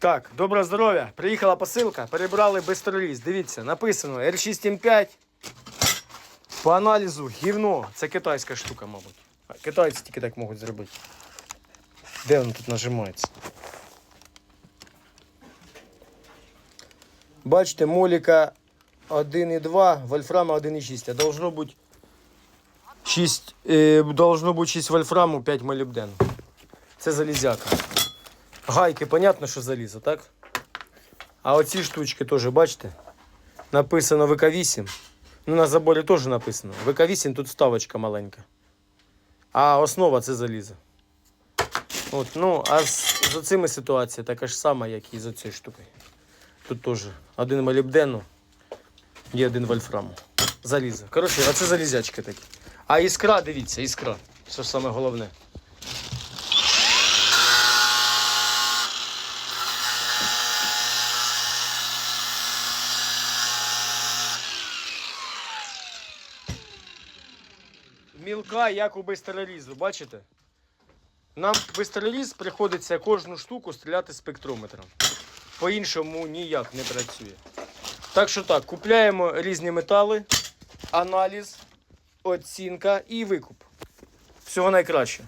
Так, доброго здоров'я. Приїхала посилка, перебрали бистроліз. Дивіться, написано R6M5. По аналізу гівно. Це китайська штука, мабуть. Китайці тільки так можуть зробити. Де воно тут нажимається? Бачите, моліка 1,2, вольфрама 1,6. А должно бути 6, е, должно бути 6 вольфраму, 5 молібдену. Це залізяка. Гайки, понятно, що залізо, так? А оці штучки теж, бачите? Написано ВК8. Ну, на заборі теж написано. ВК8 тут вставочка маленька. А основа це залізо. От, ну, а з, з оцими ситуація така ж сама, як і з оцією штукою. Тут теж один молібдену, є один вольфраму. Залізо. Коротше, а це залізячки такі. А іскра, дивіться, іскра. Це ж саме головне. Мілка, як у бистролізу, бачите? Нам бистроліз приходиться кожну штуку стріляти спектрометром. По-іншому ніяк не працює. Так що так, купляємо різні метали, аналіз, оцінка і викуп. Всього найкраще.